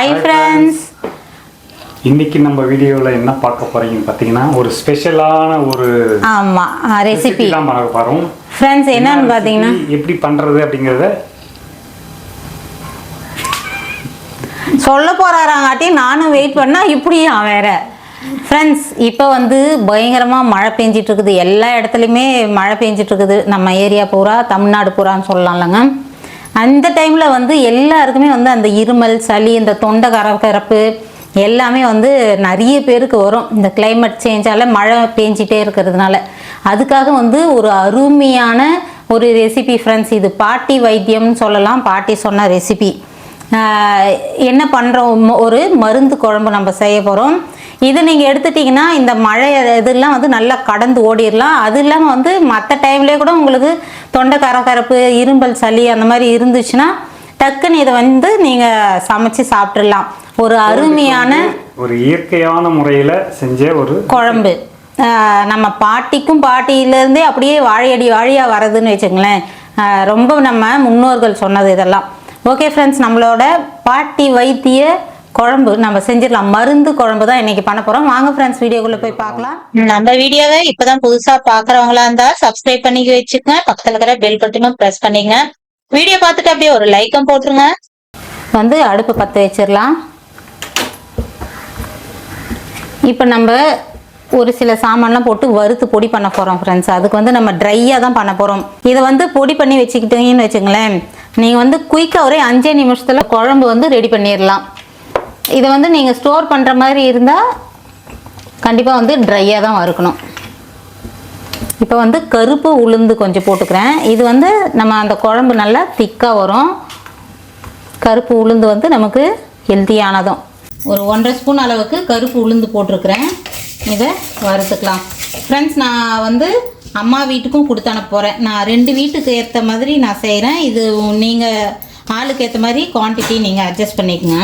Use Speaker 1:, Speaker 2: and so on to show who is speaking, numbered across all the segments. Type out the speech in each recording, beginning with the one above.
Speaker 1: Hi friends
Speaker 2: இன்னைக்கு நம்ம வீடியோவில் என்ன பார்க்க போறீங்கன்னு பார்த்தீங்கன்னா ஒரு ஸ்பெஷலான ஒரு
Speaker 1: ஆமாம் ரெசிபி
Speaker 2: தான் பார்க்க போகிறோம்
Speaker 1: ஃப்ரெண்ட்ஸ் என்னன்னு பார்த்தீங்கன்னா?
Speaker 2: எப்படி பண்ணுறது அப்படிங்கிறத
Speaker 1: சொல்ல போகிறாராங்காட்டி நானும் வெயிட் பண்ணா இப்படியா வேற. ஃப்ரெண்ட்ஸ் இப்போ வந்து பயங்கரமாக மழை பெஞ்சிட்டு இருக்குது. எல்லா இடத்துலையுமே மழை பெஞ்சிட்டு இருக்குது. நம்ம ஏரியா பூரா தமிழ்நாடு பூரான்னு சொல்லலாம்லங்க. அந்த டைமில் வந்து எல்லாருக்குமே வந்து அந்த இருமல் சளி இந்த தொண்டை கரகரப்பு எல்லாமே வந்து நிறைய பேருக்கு வரும். இந்த கிளைமேட் சேஞ்சால மழை பேஞ்சிட்டே இருக்கிறதுனால. அதுக்காக வந்து ஒரு அருமையான ஒரு ரெசிபி ஃப்ரெண்ட்ஸ் இது பாட்டி வைத்தியம்னு சொல்லலாம். பாட்டி சொன்ன ரெசிபி என்ன பண்ணுறோம் ஒரு மருந்து குழம்பு நம்ம செய்ய போகிறோம் இது நீங்கள் எடுத்துட்டிங்கன்னா இந்த மழை இதெல்லாம் வந்து நல்லா கடந்து ஓடிடலாம் அது இல்லாமல் வந்து மற்ற டைம்லேயே கூட உங்களுக்கு தொண்டை கரகரப்பு இரும்பல் சளி அந்த மாதிரி இருந்துச்சுன்னா டக்குன்னு இதை வந்து நீங்கள் சமைச்சு சாப்பிட்றலாம் ஒரு அருமையான
Speaker 2: ஒரு இயற்கையான முறையில் செஞ்ச ஒரு
Speaker 1: குழம்பு. நம்ம பாட்டிக்கும் பாட்டியிலேருந்தே அப்படியே வாழையடி வாழியாக வரதுன்னு வச்சுங்களேன் ரொம்ப நம்ம முன்னோர்கள் சொன்னது இதெல்லாம். ஓகே ஃப்ரெண்ட்ஸ் நம்மளோட பாட்டி வைத்திய குழம்பு நம்ம செஞ்சிடலாம். மருந்து குழம்பு தான் இன்னைக்கு பண்ண போறோம். வாங்க ஃப்ரெண்ட்ஸ் வீடியோக்குள்ள போய் பார்க்கலாம்.
Speaker 3: நம்ம வீடியோவை இப்பதான் புதுசா பாக்குறவங்களா இருந்தா சப்ஸ்கிரைப் பண்ணி வச்சுக்கங்க. பக்கத்துல இருக்கிற பெல் பட்டனும் பிரஸ் பண்ணிங்க வீடியோ பார்த்துட்டு அப்படியே ஒரு லைக்கும் போட்டுருங்க.
Speaker 1: வந்து அடுப்பு பற்ற வச்சிடலாம். இப்போ நம்ம ஒரு சில சாமான்லாம் போட்டு வறுத்து பொடி பண்ண போகிறோம் ஃப்ரெண்ட்ஸ் அதுக்கு வந்து நம்ம ட்ரையாக தான் பண்ண போகிறோம் இதை வந்து பொடி பண்ணி வச்சுக்கிட்டீங்கன்னு வச்சுங்களேன் நீங்கள் வந்து குயிக்காக ஒரே அஞ்சே நிமிஷத்தில் குழம்பு வந்து ரெடி பண்ணிடலாம். இதை வந்து நீங்கள் ஸ்டோர் பண்ணுற மாதிரி இருந்தால் கண்டிப்பாக வந்து ட்ரையாக தான் வறுக்கணும். இப்போ வந்து கருப்பு உளுந்து கொஞ்சம் போட்டுக்கிறேன். இது வந்து நம்ம அந்த குழம்பு நல்லா திக்காக வரும். கருப்பு உளுந்து வந்து நமக்கு ஹெல்த்தியானதும் ஒரு ஒன்றரை ஸ்பூன் அளவுக்கு கருப்பு உளுந்து போட்டிருக்கிறேன். இதை வறுத்துக்கலாம். ஃப்ரெண்ட்ஸ் நான் வந்து அம்மா வீட்டுக்கும் கொடுத்து அனுப்ப போகிறேன் நான் ரெண்டு வீட்டுக்கு ஏற்ற மாதிரி நான் செய்கிறேன் இது நீங்கள் ஆளுக்கு ஏற்ற மாதிரி குவான்டிட்டி நீங்கள் அட்ஜஸ்ட் பண்ணிக்கோங்க.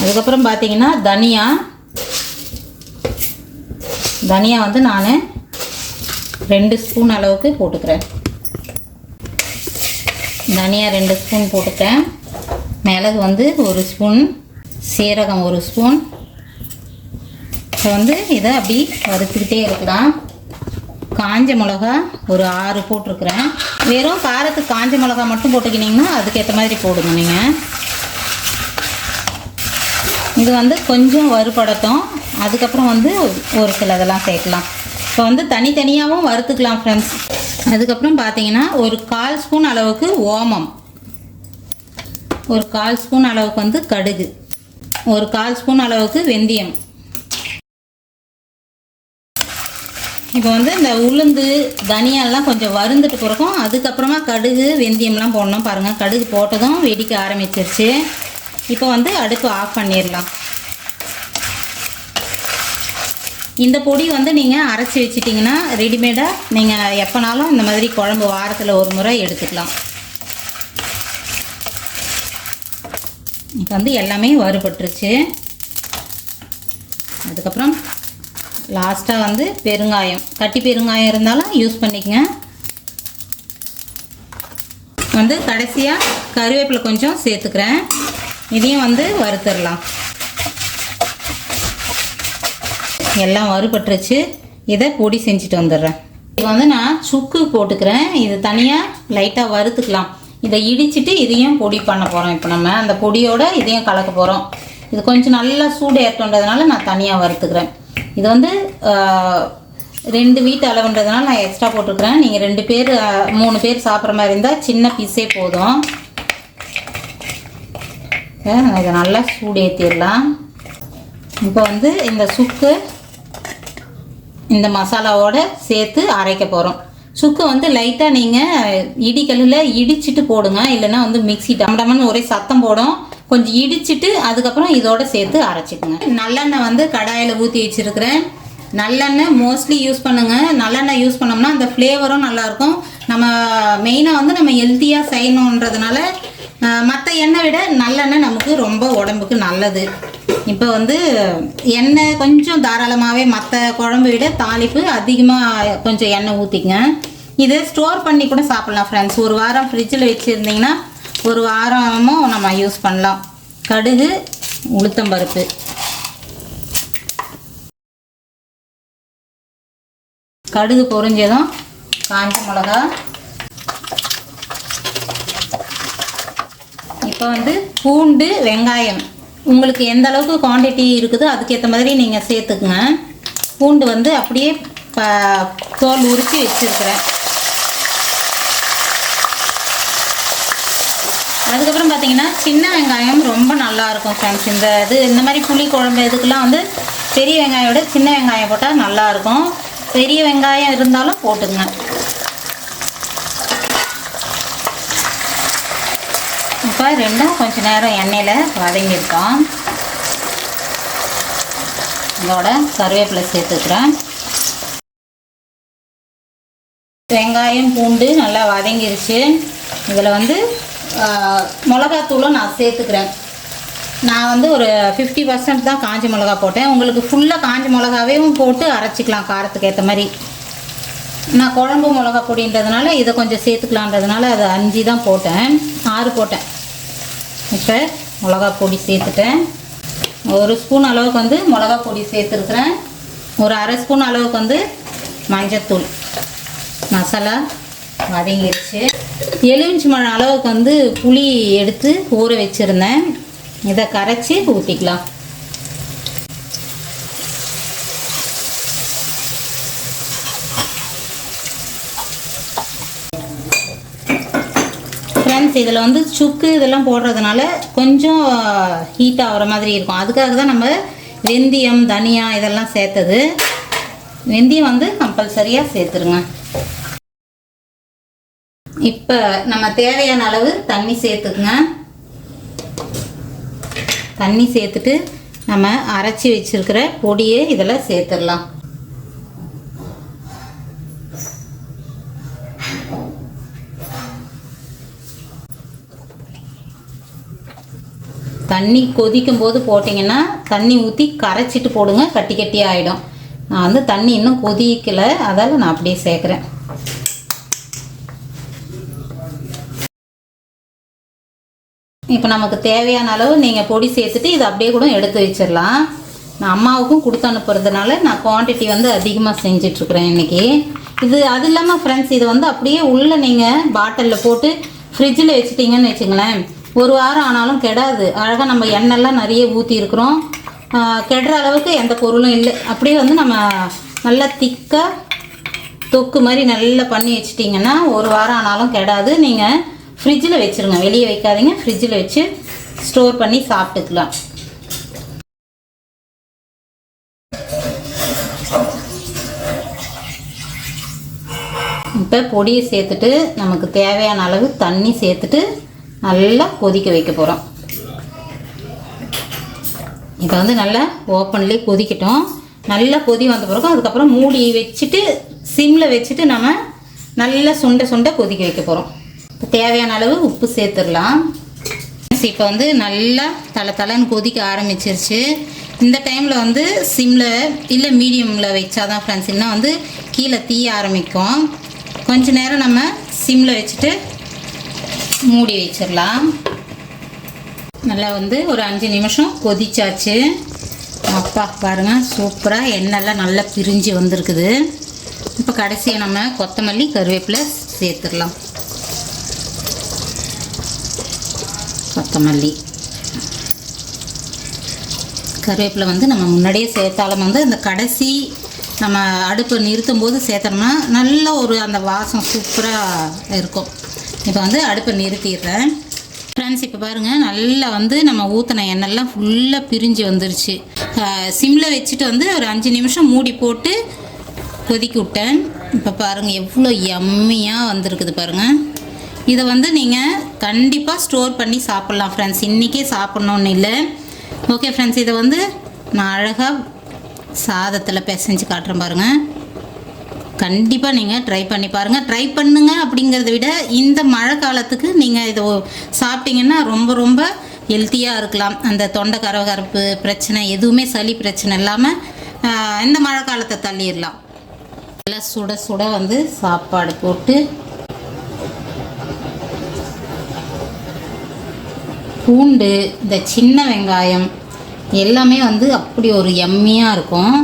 Speaker 1: அதுக்கப்புறம் பார்த்தீங்கன்னா தனியா தனியா வந்து நான் ரெண்டு ஸ்பூன் அளவுக்கு போட்டுக்கிறேன். தனியா ரெண்டு ஸ்பூன் போட்டுக்கிறேன். மிளகு வந்து ஒரு ஸ்பூன் சீரகம் ஒரு ஸ்பூன். இப்போ வந்து இதை அப்படி வறுத்துக்கிட்டே இருக்கலாம். காஞ்ச மிளகா ஒரு ஆறு போட்டிருக்கிறேன். வெறும் காரத்துக்கு காஞ்ச மிளகா மட்டும் போட்டுக்கினீங்கன்னா அதுக்கேற்ற மாதிரி போடுங்க நீங்கள் இது வந்து கொஞ்சம் வறுபடட்டும். அதுக்கப்புறம் வந்து ஒரு சிலதெல்லாம் சேர்க்கலாம். இப்போ வந்து தனித்தனியாகவும் வறுத்துக்கலாம் ஃப்ரெண்ட்ஸ் அதுக்கப்புறம் பார்த்தீங்கன்னா ஒரு கால் ஸ்பூன் அளவுக்கு ஓமம். ஒரு கால் ஸ்பூன் அளவுக்கு வந்து கடுகு. ஒரு கால் ஸ்பூன் அளவுக்கு வெந்தயம். இப்போ வந்து இந்த உளுந்து தனியாலாம் கொஞ்சம் வறுந்துட்டு பிறக்கும் அதுக்கப்புறமா கடுகு வெந்தயம்லாம் போடணும் பாருங்கள் கடுகு போட்டதும் வெடிக்க ஆரம்பிச்சிருச்சு. இப்போ வந்து அடுப்பு ஆஃப் பண்ணிடலாம். இந்த பொடி வந்து நீங்கள் அரைச்சி வச்சிட்டிங்கன்னா ரெடிமேடாக நீங்கள் எப்போனாலும் இந்த மாதிரி குழம்பு வாரத்தில் ஒரு முறை எடுத்துக்கலாம். இப்போ வந்து எல்லாமே வறுபட்டுருச்சு. அதுக்கப்புறம் லாஸ்ட்டாக வந்து பெருங்காயம். கட்டி பெருங்காயம் இருந்தாலும் யூஸ் பண்ணிக்கங்க. வந்து கடைசியாக கருவேப்பிலை கொஞ்சம் சேர்த்துக்கிறேன். இதையும் வந்து வறுத்துடலாம். எல்லாம் வறுபட்டுருச்சு. இதை பொடி செஞ்சுட்டு வந்துடுறேன். இப்போ வந்து நான் சுக்கு போட்டுக்கிறேன். இது தனியாக லைட்டாக வறுத்துக்கலாம். இதை இடிச்சிட்டு இதையும் பொடி பண்ண போகிறோம் இப்போ நம்ம அந்த பொடியோட இதையும் கலக்க போகிறோம் இது கொஞ்சம் நல்லா சூடு ஏற்றன்றதுனால நான் தனியாக வறுத்துக்கிறேன். இது வந்து ரெண்டு வீட்டு அளவுன்றதுனால நான் எக்ஸ்ட்ரா போட்டுருக்குறேன் நீங்கள் ரெண்டு பேர் மூணு பேர் சாப்பிட்ற மாதிரி இருந்தால் சின்ன பீஸே போதும். இதை நல்லா சூடு ஏற்றிடலாம் இப்போ வந்து இந்த சுக்கு இந்த மசாலாவோடு சேர்த்து அரைக்க போகிறோம் சுக்கு வந்து லைட்டாக நீங்கள் இடிக்கல்லில் இடிச்சிட்டு போடுங்க. இல்லைன்னா வந்து மிக்ஸி டம்டம்னு ஒரே சத்தம் போடும். கொஞ்சம் இடிச்சிட்டு அதுக்கப்புறம் இதோட சேர்த்து அரைச்சிக்கோங்க. நல்லெண்ணெய் வந்து கடாயில் ஊற்றி வச்சுருக்கிறேன். நல்லெண்ணெய் மோஸ்ட்லி யூஸ் பண்ணுங்கள் நல்லெண்ணெய் யூஸ் பண்ணோம்னா அந்த ஃப்ளேவரும் நல்லாயிருக்கும் நம்ம மெயினாக வந்து நம்ம ஹெல்த்தியாக செய்யணுன்றதுனால மற்ற எண்ணெய் விட நல்லெண்ணெய் நமக்கு ரொம்ப உடம்புக்கு நல்லது. இப்போ வந்து எண்ணெய் கொஞ்சம் தாராளமாகவே மற்ற குழம்பு விட தாளிப்பு அதிகமாக கொஞ்சம் எண்ணெய் ஊற்றிக்கங்க இதை ஸ்டோர் பண்ணி கூட சாப்பிட்லாம் ஃப்ரெண்ட்ஸ் ஒரு வாரம் ஃப்ரிட்ஜில் வச்சுருந்தீங்கன்னா ஒரு வாரமும் நம்ம யூஸ் பண்ணலாம். கடுகு உளுத்தம்பருப்பு கடுகு பொறிஞ்சதும் காஞ்ச மிளகா இப்போ வந்து பூண்டு வெங்காயம். உங்களுக்கு எந்த அளவுக்கு குவாண்டிட்டி இருக்குதோ அதுக்கேற்ற மாதிரி நீங்கள் சேர்த்துக்குங்க. பூண்டு வந்து அப்படியே தோல் உரித்து வச்சுருக்குறேன். அதுக்கப்புறம் பார்த்தீங்கன்னா சின்ன வெங்காயம் ரொம்ப நல்லாயிருக்கும் ஃப்ரெண்ட்ஸ் இந்த இது இந்த மாதிரி புளி குழம்பு இதுக்கெல்லாம் வந்து பெரிய வெங்காயம் விட சின்ன வெங்காயம் போட்டால் நல்லாயிருக்கும் பெரிய வெங்காயம் இருந்தாலும் போட்டுங்க இப்போ ரெண்டும் கொஞ்ச நேரம் எண்ணெயில் வதங்கியிருக்கோம். இதோட கருவேப்பிலை சேர்த்துக்கிறேன் வெங்காயம் பூண்டு நல்லா வதங்கிருச்சு. இதில் வந்து மிளகாத்தூளும் நான் சேர்த்துக்கிறேன். நான் வந்து ஒரு ஃபிஃப்டி பர்சன்ட் தான் காஞ்ச மிளகா போட்டேன். உங்களுக்கு ஃபுல்லாக காஞ்ச மிளகாவையும் போட்டு அரைச்சிக்கலாம் காரத்துக்கு ஏற்ற மாதிரி. நான் குழம்பு மிளகா பொடின்றதுனால இதை கொஞ்சம் சேர்த்துக்கலான்றதுனால அதை அஞ்சு தான் போட்டேன். ஆறு போட்டேன். இப்போ மிளகா பொடி சேர்த்துட்டேன். ஒரு ஸ்பூன் அளவுக்கு வந்து மிளகா பொடி சேர்த்துருக்குறேன். ஒரு அரை ஸ்பூன் அளவுக்கு வந்து மஞ்சத்தூள். மசாலா வதங்கிடுச்சு எலுமிச்சி மழை அளவுக்கு வந்து புளி எடுத்து ஊற வச்சுருந்தேன். இதை கரைச்சி ஊற்றிக்கலாம் ஃப்ரெண்ட்ஸ் இதில் வந்து சுக்கு இதெல்லாம் போடுறதுனால கொஞ்சம் ஹீட் ஆகிற மாதிரி இருக்கும். அதுக்காக தான் நம்ம வெந்தயம் தனியா இதெல்லாம் சேர்த்தது. வெந்தயம் வந்து கம்பல்சரியாக சேர்த்துருங்க. இப்போ நம்ம தேவையான அளவு தண்ணி சேர்த்துக்குங்க. தண்ணி சேர்த்துட்டு நம்ம அரைச்சி வச்சிருக்கிற பொடியை இதில் சேர்த்துடலாம். தண்ணி கொதிக்கும் போது போட்டிங்கன்னா தண்ணி ஊற்றி கரைச்சிட்டு போடுங்க கட்டி கட்டி ஆகிடும் நான் வந்து தண்ணி இன்னும் கொதிக்கலை அதால் நான் அப்படியே சேர்க்குறேன். இப்போ நமக்கு தேவையான அளவு நீங்கள் பொடி சேர்த்துட்டு இதை அப்படியே கூட எடுத்து வச்சிடலாம். நான் அம்மாவுக்கும் கொடுத்து அனுப்புறதுனால நான் குவாண்டிட்டி வந்து அதிகமாக செஞ்சிட்ருக்குறேன் இன்றைக்கி இது அது இல்லாமல் ஃப்ரெண்ட்ஸ் இது வந்து அப்படியே உள்ளே நீங்கள் பாட்டிலில் போட்டு ஃப்ரிட்ஜில் வச்சுட்டிங்கன்னு வச்சுங்களேன். ஒரு வாரம் ஆனாலும் கெடாது. அழகாக நம்ம எண்ணெய்லாம் நிறைய ஊற்றி இருக்கிறோம். கெடுற அளவுக்கு எந்த பொருளும் இல்லை. அப்படியே வந்து நம்ம நல்லா திக்காக தொக்கு மாதிரி நல்லா பண்ணி வச்சிட்டிங்கன்னா ஒரு வாரம் ஆனாலும் கெடாது. நீங்கள் ஃப்ரிட்ஜில் வச்சுருங்க. வெளியே வைக்காதீங்க. ஃப்ரிட்ஜில் வச்சு ஸ்டோர் பண்ணி சாப்பிட்டுக்கலாம். இப்போ பொடியை சேர்த்துட்டு நமக்கு தேவையான அளவு தண்ணி சேர்த்துட்டு நல்லா கொதிக்க வைக்க போகிறோம் இப்போ வந்து நல்லா ஓப்பன்லேயே கொதிக்கட்டும். நல்லா கொதி வந்த பிறகு அதுக்கப்புறம் மூடி வச்சுட்டு சிம்மில் வச்சுட்டு நம்ம நல்லா சுண்டை சுண்டை கொதிக்க வைக்க போகிறோம் இப்போ தேவையான அளவு உப்பு சேர்த்துடலாம். இப்போ வந்து நல்லா தலை தலைன்னு கொதிக்க ஆரம்பிச்சிருச்சு. இந்த டைமில் வந்து சிம்மில் இல்லை மீடியமில் வச்சாதான் ஃப்ரெண்ட்ஸ் இன்னும் வந்து கீழே தீய ஆரம்பிக்கும். கொஞ்ச நேரம் நம்ம சிம்மில் வச்சுட்டு மூடி வச்சிடலாம் நல்லா வந்து ஒரு அஞ்சு நிமிஷம் கொதிச்சாச்சு. அப்பா பாருங்கள் சூப்பராக எண்ணெய்லாம் நல்லா பிரிஞ்சு வந்திருக்குது. இப்போ கடைசியாக நம்ம கொத்தமல்லி கருவேப்பிலை சேர்த்துடலாம். கொத்தமல்லி. கருவேப்பிலை வந்து நம்ம முன்னாடியே சேர்த்தாலும் வந்து அந்த கடைசி நம்ம அடுப்பை நிறுத்தும் போது சேர்த்தோம்னா நல்ல ஒரு அந்த வாசம் சூப்பராக இருக்கும். இப்போ வந்து அடுப்பை நிறுத்திடுறேன். ஃப்ரெண்ட்ஸ் இப்போ பாருங்கள் நல்லா வந்து நம்ம ஊற்றின எண்ணெய்லாம் ஃபுல்லாக பிரிஞ்சு வந்துருச்சு. சிம்மில் வச்சுட்டு வந்து ஒரு அஞ்சு நிமிஷம் மூடி போட்டு கொதிக்க விட்டேன். இப்போ பாருங்கள் எவ்வளோ எம்மியாக வந்திருக்குது பாருங்கள் இதை வந்து நீங்கள் கண்டிப்பாக ஸ்டோர் பண்ணி சாப்பிட்லாம் ஃப்ரெண்ட்ஸ் இன்றைக்கே சாப்பிட்ணுன்னு இல்லை. ஓகே ஃப்ரெண்ட்ஸ் இதை வந்து நான் அழகாக சாதத்தில் பிசைஞ்சு காட்டுறேன் பாருங்கள் கண்டிப்பாக நீங்கள் ட்ரை பண்ணி பாருங்கள் ட்ரை பண்ணுங்க அப்படிங்கிறத விட இந்த மழை காலத்துக்கு நீங்கள் இதை சாப்பிட்டீங்கன்னா ரொம்ப ரொம்ப ஹெல்த்தியாக இருக்கலாம். அந்த தொண்டை கரகரப்பு பிரச்சனை எதுவுமே சளி பிரச்சனை இல்லாமல் இந்த மழை காலத்தை தள்ளிடலாம். நல்லா சுட சுட வந்து சாப்பாடு போட்டு பூண்டு இந்த சின்ன வெங்காயம் எல்லாமே வந்து அப்படி ஒரு எம்மியாக இருக்கும்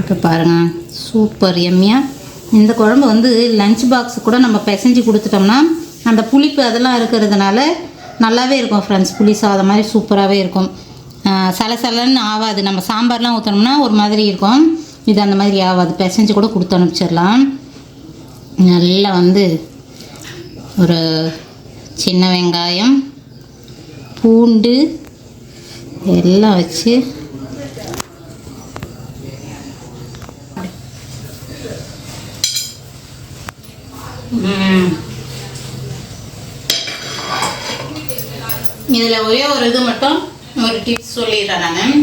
Speaker 1: இப்போ பாருங்க. சூப்பர் எம்மியாக இந்த குழம்பு வந்து லஞ்ச் பாக்ஸ் கூட நம்ம பிசைஞ்சு கொடுத்துட்டோம்னா அந்த புளிப்பு அதெல்லாம் இருக்கிறதுனால நல்லாவே இருக்கும் ஃப்ரெண்ட்ஸ் புளி சாதம் மாதிரி சூப்பராகவே இருக்கும். ஆஹ் சலசலன்னு ஆகாது நம்ம சாம்பார்லாம் ஊற்றினோம்னா ஒரு மாதிரி இருக்கும். இது அந்த மாதிரி ஆகாது பிசைஞ்சு கூட கொடுத்து அனுப்பிச்சிடலாம். நல்லா வந்து ஒரு சின்ன வெங்காயம் பூண்டு எல்லாம் வச்சு இதில் ஒரே ஒரு இது மட்டும் ஒரு டிப்ஸ் சொல்லிடுறேன் நான்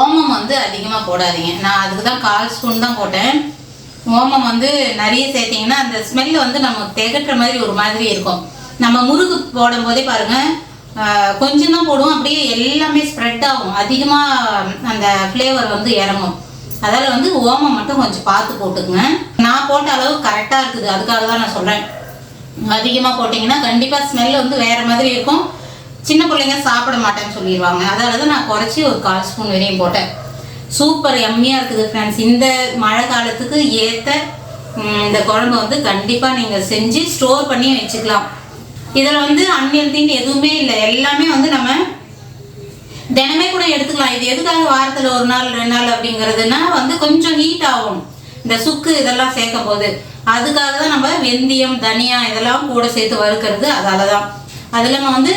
Speaker 1: ஓமம் வந்து அதிகமாக போடாதீங்க. நான் அதுக்கு தான் கால் ஸ்பூன் தான் போட்டேன். ஓமம் வந்து நிறைய சேர்த்திங்கன்னா அந்த ஸ்மெல் வந்து நம்ம திகட்டுற மாதிரி ஒரு மாதிரி இருக்கும். நம்ம முறுக்கு போடும் போதே பாருங்கள் கொஞ்சம் தான் போடுவோம் அப்படியே எல்லாமே ஸ்ப்ரெட் ஆகும். அதிகமாக அந்த ஃப்ளேவர் வந்து இறங்கும். அதால் வந்து ஓமம் மட்டும் கொஞ்சம் பார்த்து போட்டுக்குங்க. நான் போட்ட அளவு கரெக்டாக இருக்குது. அதுக்காக தான் நான் சொல்கிறேன் அதிகமாக போட்டிங்கன்னா கண்டிப்பாக ஸ்மெல் வந்து வேறு மாதிரி இருக்கும். சின்ன பிள்ளைங்க சாப்பிட மாட்டேன்னு சொல்லிடுவாங்க. அதாவது தான் நான் குறைச்சி ஒரு கால் ஸ்பூன் வரையும் போட்டேன். சூப்பர் எம்மியாக இருக்குது ஃப்ரெண்ட்ஸ் இந்த மழை காலத்துக்கு ஏற்ற இந்த குழம்பு வந்து கண்டிப்பாக நீங்கள் செஞ்சு ஸ்டோர் பண்ணி வச்சுக்கலாம். இதில் வந்து அன்ஹெல்தின்னு எதுவுமே இல்லை. எல்லாமே வந்து நம்ம தினமே கூட எடுத்துக்கலாம். இது எதுக்காக வாரத்தில் ஒரு நாள் ரெண்டு நாள் அப்படிங்கிறதுனா வந்து கொஞ்சம் ஹீட் ஆகும். இந்த சுக்கு இதெல்லாம் சேர்க்கும் போது அதுக்காக தான் நம்ம வெந்தயம் தனியா இதெல்லாம் கூட சேர்த்து வறுக்கிறது அதால தான் அது இல்லாமல் வந்து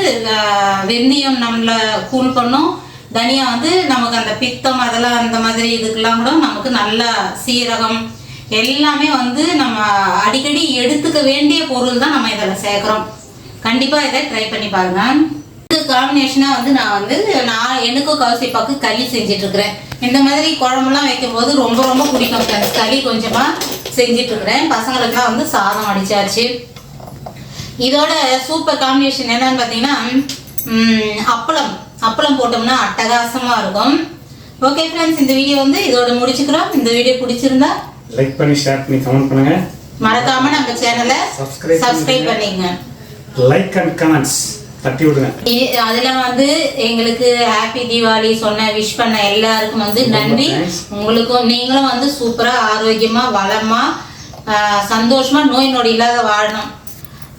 Speaker 1: வெந்தயம் நம்மளை கூல் பண்ணும். தனியா வந்து நமக்கு அந்த பித்தம் அதெல்லாம் அந்த மாதிரி இதுக்கெல்லாம் கூட நமக்கு நல்ல சீரகம் எல்லாமே வந்து நம்ம அடிக்கடி எடுத்துக்க வேண்டிய பொருள் தான் நம்ம இதில் சேர்க்குறோம். கண்டிப்பாக இதை ட்ரை பண்ணி பாருங்க. இதுக்கு காம்பினேஷனாக வந்து நான் வந்து நான் எனக்கும் கவுசிப்பாக்கு களி செஞ்சிட்ருக்கிறேன் இந்த மாதிரி குழம்புலாம் வைக்கும்போது ரொம்ப ரொம்ப பிடிக்கும் ஃப்ரெண்ட்ஸ் களி கொஞ்சமாக செஞ்சுட்டு இருக்கிறேன் பசங்களுக்குலாம் வந்து சாதம் அடிச்சாச்சு. இதோட சூப்பர் காம்பினேஷன் என்னன்னு பார்த்தீங்கன்னா அப்பளம். அப்பளம் போட்டோம்னா அட்டகாசமாக இருக்கும். ஓகே ஃப்ரெண்ட்ஸ் இந்த வீடியோ வந்து இதோட முடிச்சுக்கிறோம். இந்த வீடியோ பிடிச்சிருந்தா
Speaker 2: லைக் பண்ணி ஷேர் பண்ணி கமெண்ட் பண்ணுங்க.
Speaker 1: மறக்காம நம்ம சேனலை சப்ஸ்கிரைப் பண்ணிங்க.
Speaker 2: லைக் அண்ட் கமெண்ட்ஸ் தட்டி
Speaker 1: இ- அதுல வந்து எங்களுக்கு ஹாப்பி தீபாவளி சொன்ன விஷ் பண்ண எல்லாருக்கும் வந்து நன்றி. உங்களுக்கும் நீங்களும் வந்து சூப்பரா ஆரோக்கியமா வளமா சந்தோஷமா நோய் நொடி இல்லாத வாழணும்.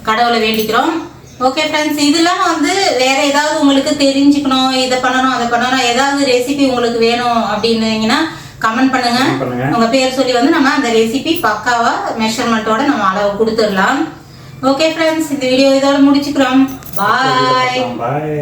Speaker 1: கடவுளை வேண்டிக்கிறோம். ஓகே ஃப்ரெண்ட்ஸ் இதெல்லாம் வந்து வேற ஏதாவது உங்களுக்கு தெரிஞ்சுக்கணும் இதை பண்ணணும் அதை பண்ணணும் ஏதாவது ரெசிபி உங்களுக்கு வேணும் அப்படின்னீங்கன்னா கமெண்ட்
Speaker 2: பண்ணுங்க.
Speaker 1: உங்க பேர் சொல்லி வந்து நம்ம அந்த ரெசிபி பக்காவா மெஷர்மெண்ட்டோட நம்ம அளவு கொடுத்துடலாம். ஓகே ஃப்ரெண்ட்ஸ் இந்த வீடியோ இதோட முடிச்சுக்கிறோம். பாய்
Speaker 2: பாய்